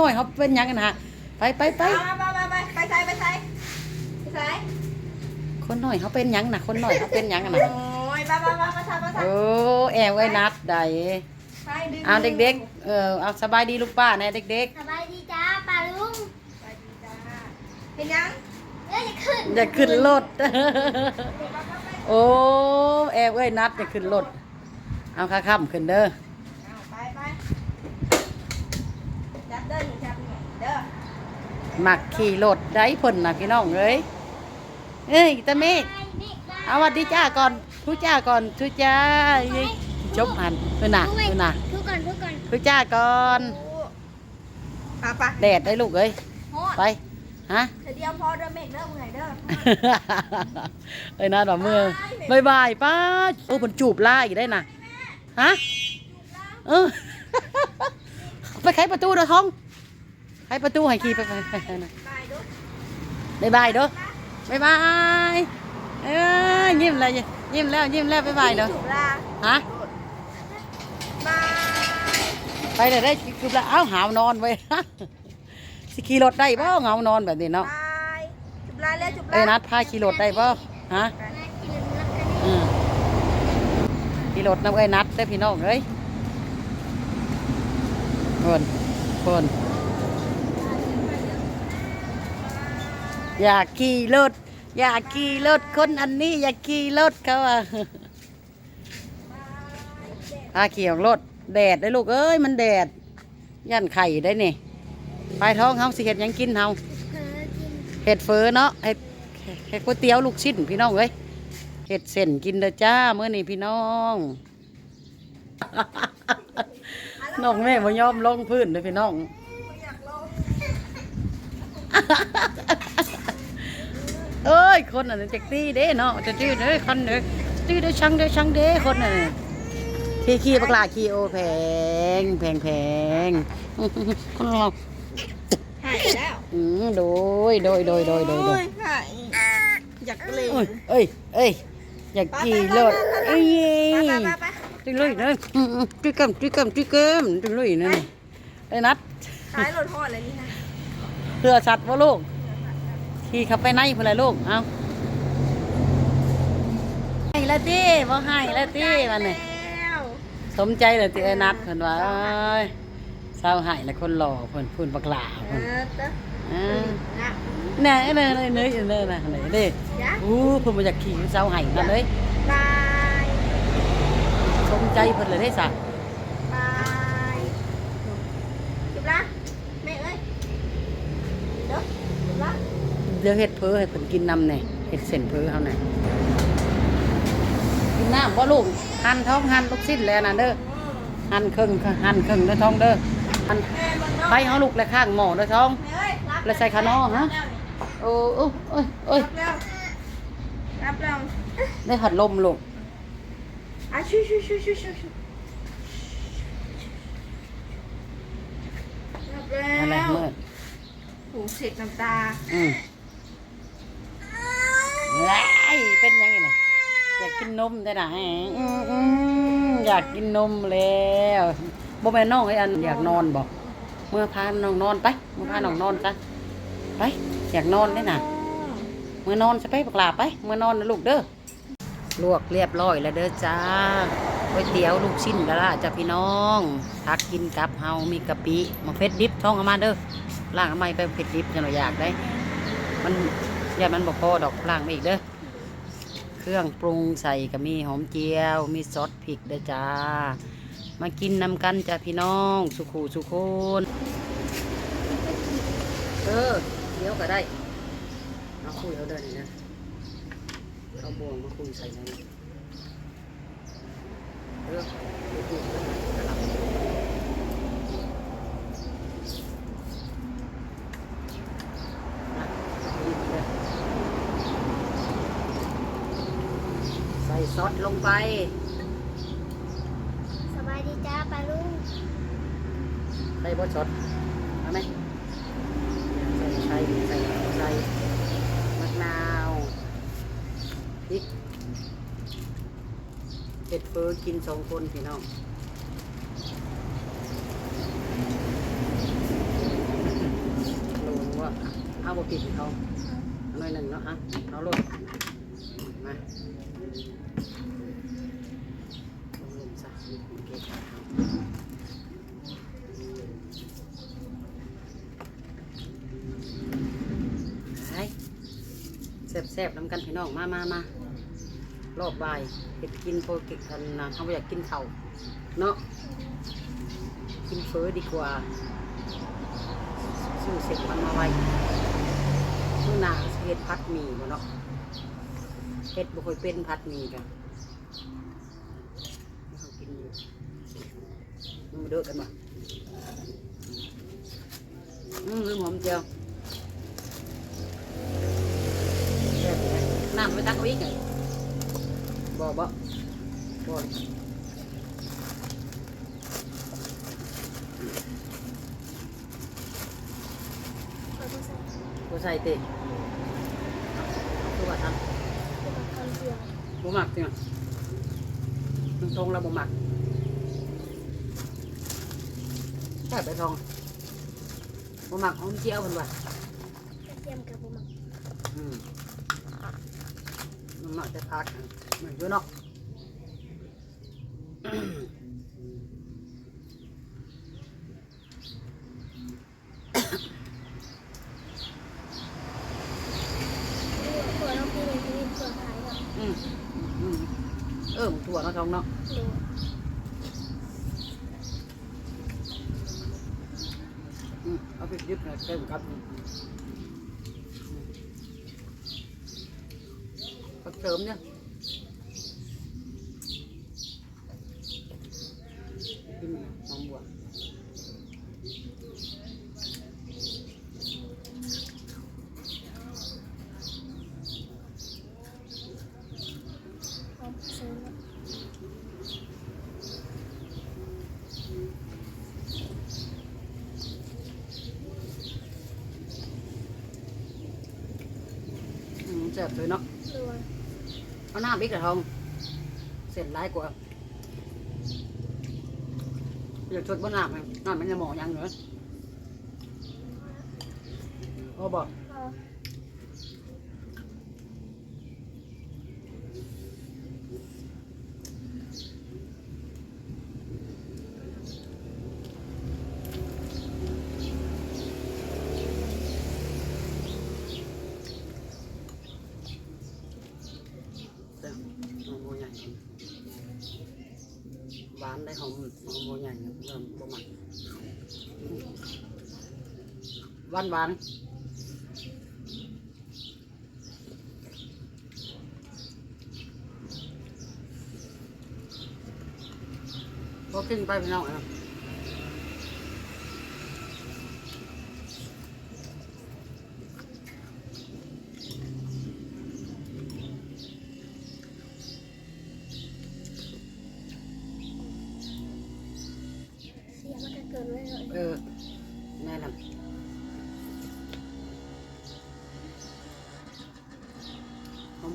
น้อยเขาเป็นยังกันฮะไปไปไปไปไปไปไปใส่ไปใส่ไปใส่คนหน้อยเขาเป็นยังนะคนหน้อยเขาเป็นยังกันโอ้ยไปไปไปไปใส่ไปใส่โอ้แอวไว้นัดใดเอาเด็กๆ เออเอาสบายดีลูกป้าแน่เด็กๆ สบายดีจ้าปลาลุงไปดีจ้าเป็นยังอยจะขึ้นอย่าขึ้นรถโอ้แอวไว้นัดอย่าขึ้นรถเอาข้าค่ำขึ้นเด้อ เอาไปไปจับ เด้อหนูจับหนูเด้อมักขี่รถได้เพิ่นนะพี่น้องเอ้ยเอ้ยตาเมฆไปเด็กบ้าเอาหวัดดีจ้าก่อนทุจ้าก่อนทุจ้าเอ้ยจบหันเพิ่นน่ะทุกเพิ่นน่ะทุกก่อนทุกก่อนทุจ้าก่อนโอ้ไปไปแดดได้ลูกเอ้ยโหดไปฮะเดี๋ยวพอเด้อเมฆเด้อเมื่อยเด้อเอ้ยนะดอกมือบายบายป้าโอ้มันจูบไล่อีกได้น่ะฮะเออไปไขประตูเด้อท้อง ไขประตูให้ขี่ไปไปไปไปนะบายบายเด้อบายบายเอ้ยยิ้มเลยยิ้มแล้วยิ้มแล้วบายบายเด้อฮะบายไปเลยได้จูบล้วเอ้าหาวนอนไว้สิขี่รถได้บ่เหงานอนแบบนี้เนาะบายจุบลาเร็วจุบลาเอ้ยนัดพาขี่รถได้บ่ฮะขี่รถน้ำเอ้ยนัดได้พี่น้องเอ้ยคนคน อยากขี่รถอยากขี่รถคนอันนี้ อยากขี่รถเขาอะพาขี่ออกรถแดดได้ลูกเอ้ยมันแดด ย่านไข่ได้นี่ไปท้องเฮาสิเห็ดยังกินเฮาเธอกินเห็ดเฟอเนาะเห็ดเห็ดก๋วยเตี๋ยวลูกชิ้นพี่น้องเอ้ยเห็ดเส้นกินเด้อจ้าเมื่อนี้พี่น้องน้องแม่บ่ยอมลงพื้นเลยพี่น้อง อยากลง เอ้ ยคนอันนั้นจักตีเด้เนาะจะตีเด้คันเด้อตีเด้อช่างเด้อช่างเด้คนน่ะที่ขี้ปลาขี้โอแพงแพงแพงคนเราหายแล้วอืมโดยโดยโดยโดยโดยโดยหายอยากเล่นเอ้ยเอ้ยเอ้ยอยากขี่รถเอ้ยไปไปไปจุลุยเนยอืมๆจุกมจุกมจุกมจุลุยเนยไอ้นัดขายรถหอดเลยนี่นะเพื่อสัตว์ว่าลูก ขี่ขับไปไหนเพื่ออะไรลูก เอาให้ละตีบ่ให้ละตีมันนี่แล้วสมใจเลยตีไอ้นัดเพิ่นว่าเอ้ยสาวให้ละคนหล่อเพิ่นพูนบักหลาเอเพิ่นอเต้ออ่านะแน่เนยเนยเนยเนยนะไหนเด้จ้ะอู้เพิ่นมาจากขี่สาวให้นั่นเลยบาย สมใจเพิ่นเลยได้สัก บายจุบละแม่เอ้ยเด้อจุบละ เดี๋ยวเฮ็ดเพอให้เพิ่นกินน้ำแหน่เฮ็ดเส้นเพอเฮาน่ะกินน้ำบ่ลูกหั่นท้องหั่นลูกชิ้นแล้วนะเด้อหั่นครึ่งหั่นครึ่งเด้อท้องเด้อหั่นไปเฮาลูกและข้างหม้อเด้อท้องแล้วใส่ขานอฮะโอ้โอ้โอ้ยโอ้ยรับแล้วรับแล้วได้ผัดลมลูกอะชูชูชูชูชูชูรับแล้อะไรเมื่อหูเสร็จน้ำตาอืม ว้เป็นยังไงน่ะอยากกินนมได้น่ะอืมอยากกินนมแล้วบ่แม่นน้องไอ้อันอยากนอนบ่เมื่อพาน้องนอนไปเมื่อพาน้องนอนซะไปอยากนอนได้น่ะเมื่อนอนจะไปปกลาไป เมื่อนอนนะลูกเด้อลวกเรียบร้อยแล้วเด้อจ้าก๋วยเตี๋ยวลูกชิ้นกะละจ้าพี่น้องทักกินกับเฮามีกะปิมาเฟ็ดดิบท้องเอามาเด้อล่างเอาไมไปเฟ็ดดิบจังเราอยากได้ มัน อย่ามันบอกพอดอกล่างมาอีกเด้อเครื่องปรุงใส่ก็มีหอมเจียว มีซอสพริกเด้อจ้า มากินนำกันจ้าพี่น้อง สุขูสุคนเออเดี๋ยวก็ได้เอาคุยเอาเดินนี่นะเอาบ่วงมาคุยใส่ในเออกเลือกเลือกกระหล่ำนะหยิบเลยใส่ ซอสลงไป สบายดีจ้าปลาลุงใส่บดซอสเอาไหมใส่ใส่ใส่ใส่มะนาวพริกเผ็ดเฟอกินสองคนพี่น้องเอาบ่ปิดให้เขาเอาหน่อยหนึ่งเนาะฮะเอาลงมาลงซะโอเคไป แซ่บๆน้ำกันพี่น้องมามามารอบบ่ายเห็ดกินโปรกิกันนะเขาบ่อยากกินข้าเนาะกินเฟอดีกว่าซื้อเสร็จมันมาไว้มื้อหน้าเฮ็ดพัดหมี่บ่เนาะเฮ็ดบ่ค่อยเป็นพัดหมี่กันเขากินอยู่มันมาเด้อกันบ่อืมลืมหอมเจียวแซ่บอยู่นะน้ำไปตักเอาอีกไง บ่บ่บ่เราต้องใส่บ่ใส่เต็มคือว่าทำตัวคำเดียวบ่หมักจริงอะมันทงแล้วบ่หมักแค่ไปทองบ่หมักหอมเจียวเพิ่นว่ากระเทียมกับบุมักอืมมันหมักแต่พักอะ มันอยู่เนาะตัวเราปีนี้มีตัวขายแบบอืมอืมเออมันถั่วเนาะทองเนาะดูอืมเอาไปดิบหน่อยเต็มครับอืมผักเสริมเนี่ยกินน้องบัว หอมซื้อ อืมแซ่บเลยเนาะดูเอาหน้าบิ๊กกระทองเสร็จร้ายกว่าอยากชดบ้านหน้าไหมหน้ามันจะหมอยังเหรอพ่อบอก พอ เด้อหอมโมใหญ่หวานได้หอมหอมโมใหญ่ครับ เริ่มบ่มันหวานหวานพอกินไปพี่น้องอะ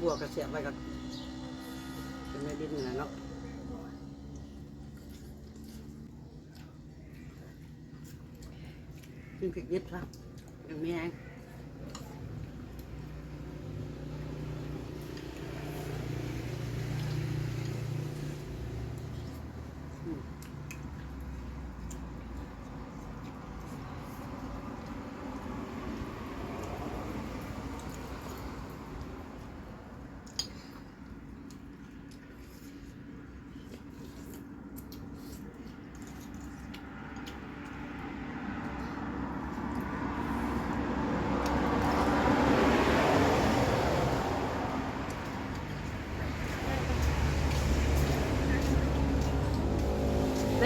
บัวกระเสียบไว้กับเป็นไม่ดินนี่แหละเนาะกินพริกดิบซะยังไม่แห้ง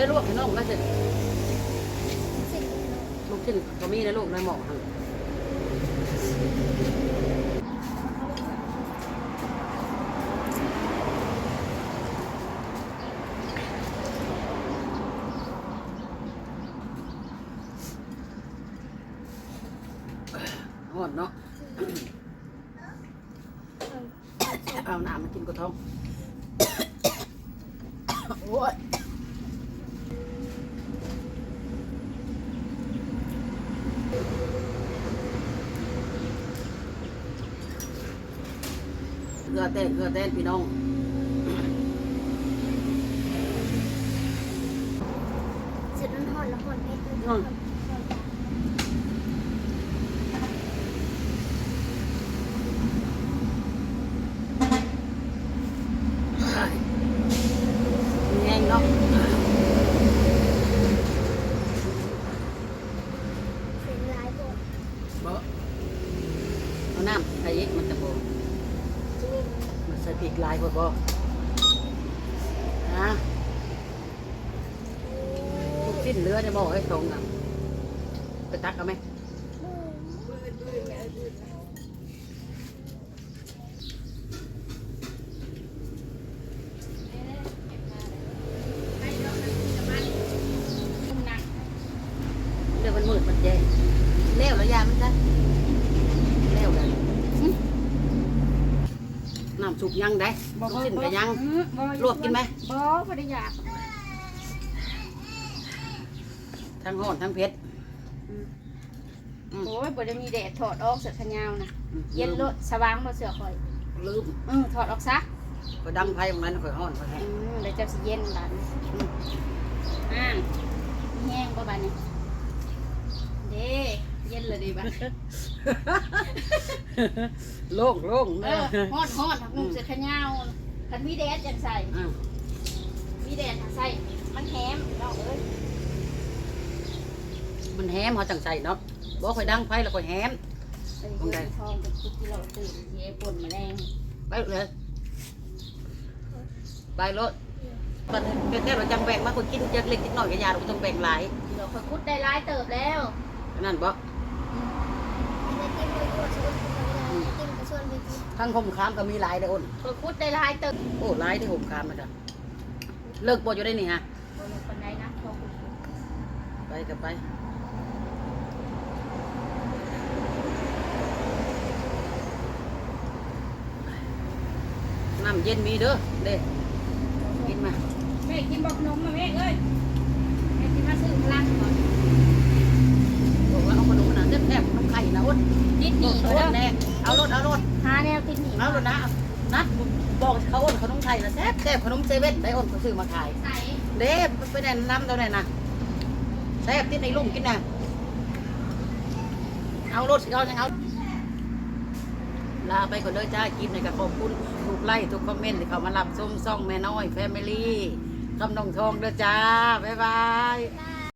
ได้ลวกให้น้องแล้วสิสิ่งลูกชิ้นก็มีนะลูกในหม้อหั่นหอดเนาะ เอาน้ำมากินกระท้องโอ้ย กลือแต้นเกลือแต้นพี่น้องเสร็จมันหอนแล้วหอนเพชรมันอืมแห้งเนาะเสร็จลายบทบ่เอาน้ำใส่อีกมันจะบ่มัน ใส่พริกลายบ่บ่ฮะลูกชิ้นเรือจะบ่ให้ตรงกันไปตักเอาไหมเดี๋ยวมันมืดมันแจ้งเลี้ยวแล้วยามันจ้ะเลี้ยวเลยน้ำสุกยังได้ลูกชิ้นก็ยัง ลวกกินไหม บ่บ่ได้อยากทั้งห้อนทั้งเผ็ดโอ้ยบ่ได้มีแดดถอดออกเสื้อแขนยาวนะเย็นโลดสว่างบ่เสื้อข่อยลืมเออถอดออกซะก็ดังไฟตรงนั้นค่อยห้อนค่อยแห้งอืมเดี๋ยวจะสิเย็นบาดนี้อ่างแห้งบ่บาดนี้เด้เย็นเลยดีบาด โล่งโล่งเออฮอดฮอดหักนุ่งเสื้อแขนยาวคันมีแดดจังใส่อะมีแดดหักใส่มันแหมน้องเอ้ยมันแฮมเขาจังใส่เนาะบอกค่อยดังไฟแล้วค่อยแฮม ไอ้เงินทองเป็นคุกที่เราตื่นเย่ป่นมาแรงไปเลยไปรถมันเป็นแค่เราจังแบ่งมาคนกินจะเล็กนิดหน่อยกับยาเราต้องแบ่งหลายเดี๋ยวคอยคุดได้ร้ายเติบแล้วนั่นบ่ ไอ้กินไปกดชวนไปเลยกินไปชวนไปกิน ทั้งห่มคามก็มีหลายเด้ออ้นคอยคุดได้ร้ายเติบโอ้หลายที่ห่มคามนะจ๊ะเลิกบ่อยู่ได้นี่ฮะคนใดนะพอคุดไปกับไปน้ำเย็นมีเด้อเด้กินมาแม่กินบอกนมมาแม่เอ้ยแม่กินมาซื้อพลังก่อนบอกว่าเอาขนมนะแซ่บๆขนมไข่นะอ้นติดหนีเอาเขารเด้อถแน่เอา รถเอารถหาแนวติดหนีเอารถนะนัดบอกเขาอ้นขนมไทยนะแซ่บแซ่บขนมเซเว่นได้อ้นเขาซื้อมาขายใส่เด้ไปแนะนำตัวไหนนะแซ่บที่ในลุงกินนะเอารถสิเอาจังเอาลาไปก่อนเด้อจ้ากินในกับขอบคุณทุกไลค์ทุกคอมเมนต์ที่เขามารับชมซ่องแม่น้อยแฟมิลี่คำนองทองเด้อจ้า บ๊ายบายได้